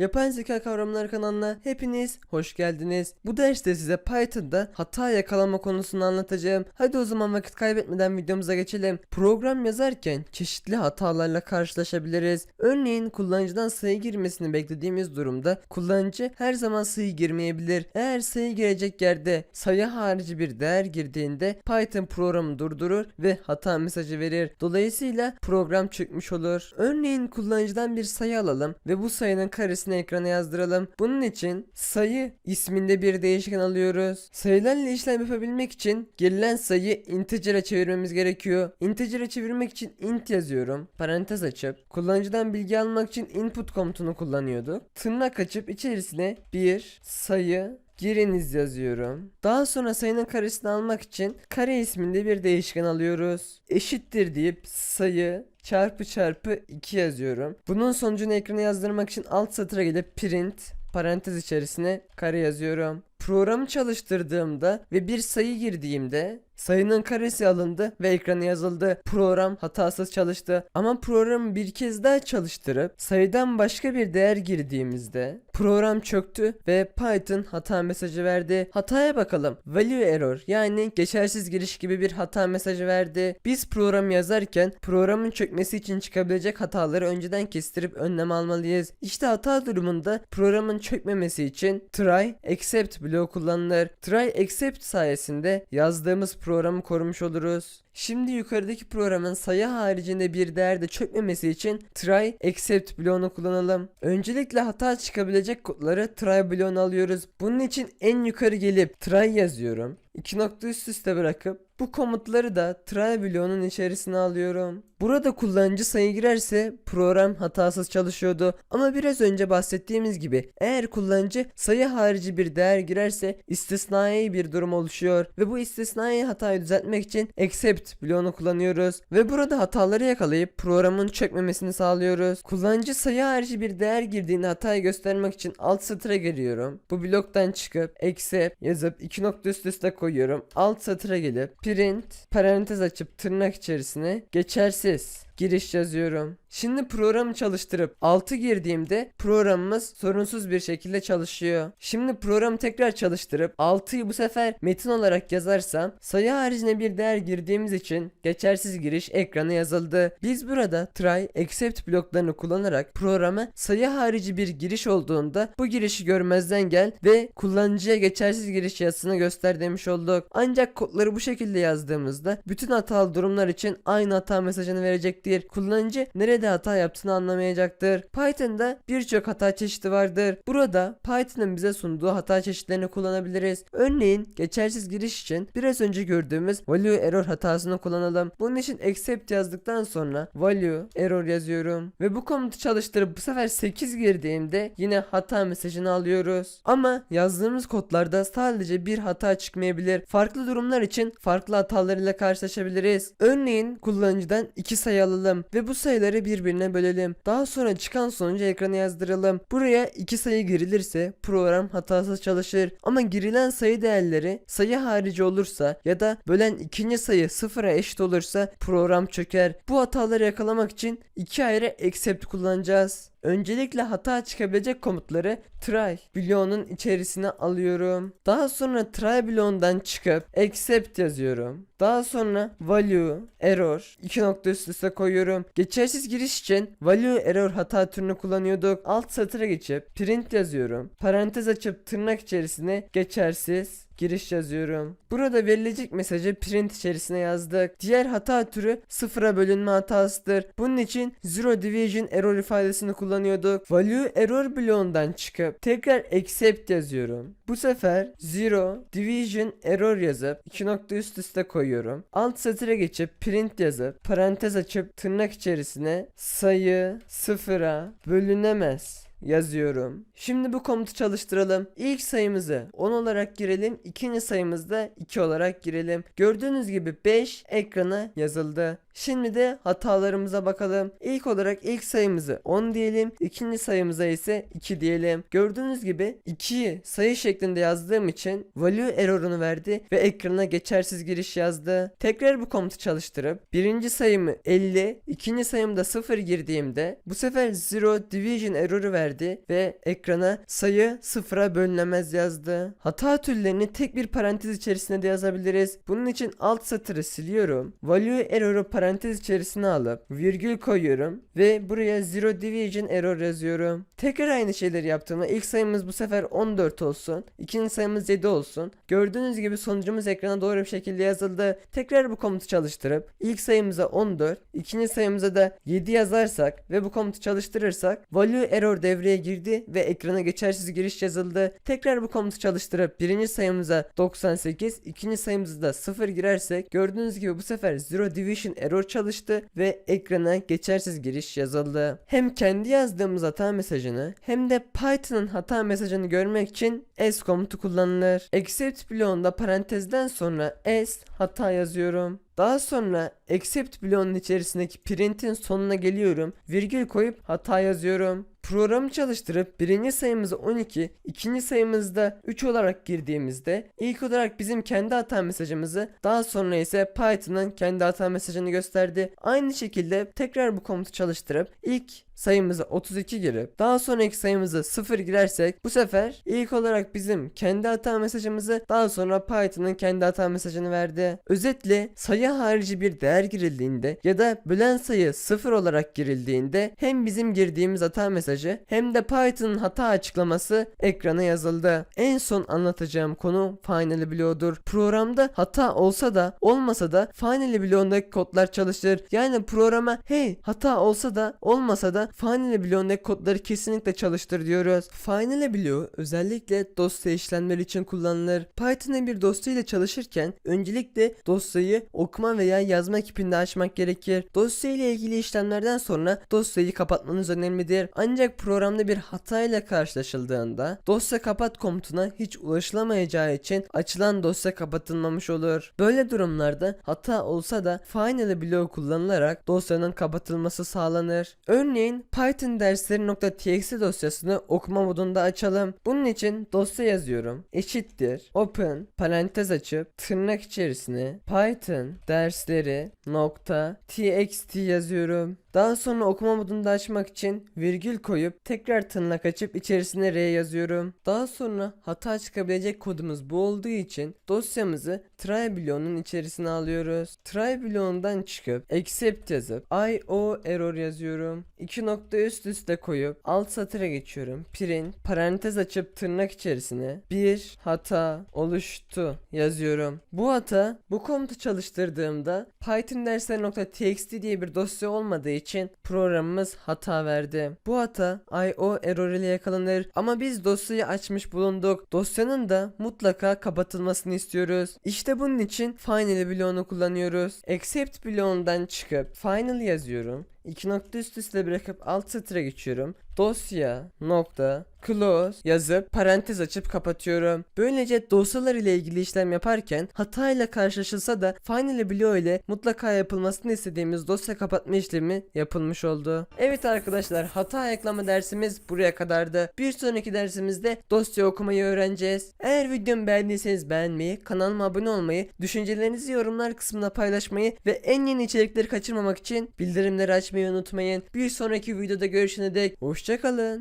Yapay Zeka Kavramları kanalına hepiniz hoş geldiniz. Bu derste size Python'da hata yakalama konusunu anlatacağım. Hadi o zaman vakit kaybetmeden videomuza geçelim. Program yazarken çeşitli hatalarla karşılaşabiliriz. Örneğin kullanıcıdan sayı girmesini beklediğimiz durumda kullanıcı her zaman sayı girmeyebilir. Eğer sayı girecek yerde sayı harici bir değer girdiğinde Python programı durdurur ve hata mesajı verir. Dolayısıyla program çökmüş olur. Örneğin kullanıcıdan bir sayı alalım ve bu sayının karesini ekrana yazdıralım. Bunun için sayı isminde bir değişken alıyoruz. Sayılarla işlem yapabilmek için girilen sayıyı integer'e çevirmemiz gerekiyor. Integer'e çevirmek için int yazıyorum. Parantez açıp kullanıcıdan bilgi almak için input komutunu kullanıyorduk. Tırnak açıp içerisine bir sayı giriniz yazıyorum. Daha sonra sayının karesini almak için kare isminde bir değişken alıyoruz. Eşittir deyip sayı çarpı çarpı 2 yazıyorum. Bunun sonucunu ekrana yazdırmak için alt satıra gelip print parantez içerisine kare yazıyorum. Programı çalıştırdığımda ve bir sayı girdiğimde sayının karesi alındı ve ekrana yazıldı. Program hatasız çalıştı. Ama programı bir kez daha çalıştırıp sayıdan başka bir değer girdiğimizde program çöktü ve Python hata mesajı verdi. Hataya bakalım. Value error yani geçersiz giriş gibi bir hata mesajı verdi. Biz program yazarken programın çökmesi için çıkabilecek hataları önceden kestirip önlem almalıyız. İşte hata durumunda programın çökmemesi için try except bloğu kullanılır. Try except sayesinde yazdığımız programı korumuş oluruz. Şimdi yukarıdaki programın sayı haricinde bir değerde çökmemesi için try except bloğunu kullanalım. Öncelikle hata çıkabilecek kodları try bloğuna alıyoruz. Bunun için en yukarı gelip try yazıyorum. İki nokta üst üste bırakıp bu komutları da try bloğunun içerisine alıyorum. Burada kullanıcı sayı girerse program hatasız çalışıyordu. Ama biraz önce bahsettiğimiz gibi eğer kullanıcı sayı harici bir değer girerse istisnai bir durum oluşuyor. Ve bu istisnai hatayı düzeltmek için except bloğunu kullanıyoruz. Ve burada hataları yakalayıp programın çökmemesini sağlıyoruz. Kullanıcı sayı harici bir değer girdiğinde hatayı göstermek için alt satıra giriyorum. Bu bloktan çıkıp except yazıp iki nokta üst üste koyuyorum. Alt satıra gelip print parantez açıp tırnak içerisine geçersiz giriş yazıyorum. Şimdi programı çalıştırıp 6 girdiğimde programımız sorunsuz bir şekilde çalışıyor. Şimdi programı tekrar çalıştırıp 6'yı bu sefer metin olarak yazarsam sayı haricinde bir değer girdiğimiz için geçersiz giriş ekrana yazıldı. Biz burada try except bloklarını kullanarak programa sayı harici bir giriş olduğunda bu girişi görmezden gel ve kullanıcıya geçersiz giriş yazısını göster demiş olduk. Ancak kodları bu şekilde yazdığımızda bütün hatalı durumlar için aynı hata mesajını verecektir. Kullanıcı nerede hata yaptığını anlamayacaktır. Python'da birçok hata çeşidi vardır. Burada Python'ın bize sunduğu hata çeşitlerini kullanabiliriz. Örneğin geçersiz giriş için biraz önce gördüğümüz value error hatasını kullanalım. Bunun için except yazdıktan sonra value error yazıyorum ve bu komutu çalıştırıp bu sefer 8 girdiğimde yine hata mesajını alıyoruz. Ama yazdığımız kodlarda sadece bir hata çıkmayabilir. Farklı durumlar için farklı hatalarıyla karşılaşabiliriz. Örneğin kullanıcıdan iki sayı alalım ve bu sayıları birbirine bölelim. Daha sonra çıkan sonucu ekrana yazdıralım. Buraya iki sayı girilirse program hatasız çalışır. Ama girilen sayı değerleri sayı harici olursa ya da bölen ikinci sayı sıfıra eşit olursa program çöker. Bu hataları yakalamak için iki ayrı except kullanacağız. Öncelikle hata çıkabilecek komutları try bloğunun içerisine alıyorum. Daha sonra try bloğundan çıkıp except yazıyorum. Daha sonra value error iki nokta üst üste koyuyorum. Geçersiz giriş için value error hata türünü kullanıyorduk. Alt satıra geçip print yazıyorum. Parantez açıp tırnak içerisine geçersiz giriş yazıyorum. Burada verilecek mesajı print içerisine yazdık. Diğer hata türü sıfıra bölünme hatasıdır. Bunun için zero division error ifadesini kullanıyorduk. Value error bloğundan çıkıp tekrar except yazıyorum. Bu sefer zero division error yazıp iki nokta üst üste koyuyorum. Alt satıra geçip print yazıp parantez açıp tırnak içerisine sayı sıfıra bölünemez yazıyorum. Şimdi bu komutu çalıştıralım. İlk sayımızı 10 olarak girelim. İkinci sayımızda 2 olarak girelim. Gördüğünüz gibi 5 ekrana yazıldı. Şimdi de hatalarımıza bakalım. İlk olarak ilk sayımızı 10 diyelim. İkinci sayımıza ise 2 diyelim. Gördüğünüz gibi 2'yi sayı şeklinde yazdığım için value error'unu verdi ve ekrana geçersiz giriş yazdı. Tekrar bu komutu çalıştırıp birinci sayımı 50, ikinci sayımda 0 girdiğimde bu sefer zero division error'u verdi gösterdi ve ekrana sayı sıfıra bölünemez yazdı. Hata türlerini tek bir parantez içerisinde de yazabiliriz. Bunun için alt satırı siliyorum. Value error'u parantez içerisine alıp virgül koyuyorum ve buraya zero division error yazıyorum. Tekrar aynı şeyleri yaptığımda ilk sayımız bu sefer 14 olsun. ikinci sayımız 7 olsun. Gördüğünüz gibi sonucumuz ekrana doğru bir şekilde yazıldı. Tekrar bu komutu çalıştırıp ilk sayımıza 14, ikinci sayımıza da 7 yazarsak ve bu komutu çalıştırırsak value error devreye girdi ve ekrana geçersiz giriş yazıldı. Tekrar bu komutu çalıştırıp birinci sayımıza 98, ikinci sayımıza da 0 girersek gördüğünüz gibi bu sefer zero division error çalıştı ve ekrana geçersiz giriş yazıldı. Hem kendi yazdığımız hata mesajını hem de Python'ın hata mesajını görmek için s komutu kullanılır. Except bloğunda parantezden sonra s hata yazıyorum. Daha sonra except bloğunun içerisindeki print'in sonuna geliyorum. Virgül koyup hata yazıyorum. Programı çalıştırıp birinci sayımızı 12, ikinci sayımızda 3 olarak girdiğimizde ilk olarak bizim kendi hata mesajımızı daha sonra ise Python'ın kendi hata mesajını gösterdi. Aynı şekilde tekrar bu komutu çalıştırıp ilk sayımızı 32 girip daha sonraki sayımızı 0 girersek bu sefer ilk olarak bizim kendi hata mesajımızı daha sonra Python'ın kendi hata mesajını verdi. Özetle sayı harici bir değer girildiğinde ya da bölen sayı 0 olarak girildiğinde hem bizim girdiğimiz hata mesajı hem de Python'ın hata açıklaması ekrana yazıldı. En son anlatacağım konu Finally bloğudur. Programda hata olsa da olmasa da Finally bloğundaki kodlar çalışır. Yani programa hey hata olsa da olmasa da Finally bloğundaki kodları kesinlikle çalıştır diyoruz. Finally bloğu özellikle dosya işlemler için kullanılır. Python'ın bir dosya ile çalışırken öncelikle dosyayı okuma veya yazma kipinde açmak gerekir. Dosya ile ilgili işlemlerden sonra dosyayı kapatmanız önemlidir. Ancak programda bir hata ile karşılaşıldığında dosya kapat komutuna hiç ulaşılamayacağı için açılan dosya kapatılmamış olur. Böyle durumlarda hata olsa da Finally bloğu kullanılarak dosyanın kapatılması sağlanır. Örneğin Python dersleri.txt dosyasını okuma modunda açalım. Bunun için dosya yazıyorum. Eşittir. Open parantez açıp tırnak içerisine Python dersleri nokta txt yazıyorum. Daha sonra okuma modunu da açmak için virgül koyup tekrar tırnak açıp içerisine R yazıyorum. Daha sonra hata çıkabilecek kodumuz bu olduğu için dosyamızı try bloğunun içerisine alıyoruz. Try bloğundan çıkıp accept yazıp IO error yazıyorum. İki nokta üst üste koyup alt satıra geçiyorum. Print parantez açıp tırnak içerisine bir hata oluştu yazıyorum. Bu hata bu komutu çalıştırdığımda Python dersleri.txt diye bir dosya olmadığı için programımız hata verdi. Bu hata IO error ile yakalanır ama biz dosyayı açmış bulunduk. Dosyanın da mutlaka kapatılmasını istiyoruz. İşte bunun için final bloğunu kullanıyoruz. Accept bloğundan çıkıp final yazıyorum. İki nokta üst üste bırakıp alt satıra geçiyorum. Dosya nokta close yazıp parantez açıp kapatıyorum. Böylece dosyalar ile ilgili işlem yaparken hatayla karşılaşılsa da final bloğu ile mutlaka yapılmasını istediğimiz dosya kapatma işlemi yapılmış oldu. Evet arkadaşlar hata ayaklama dersimiz buraya kadardı. Bir sonraki dersimizde dosya okumayı öğreneceğiz. Eğer videomu beğendiyseniz beğenmeyi, kanalıma abone olmayı, düşüncelerinizi yorumlar kısmına paylaşmayı ve en yeni içerikleri kaçırmamak için bildirimleri açmayı unutmayın. Bir sonraki videoda görüşene dek hoşçakalın.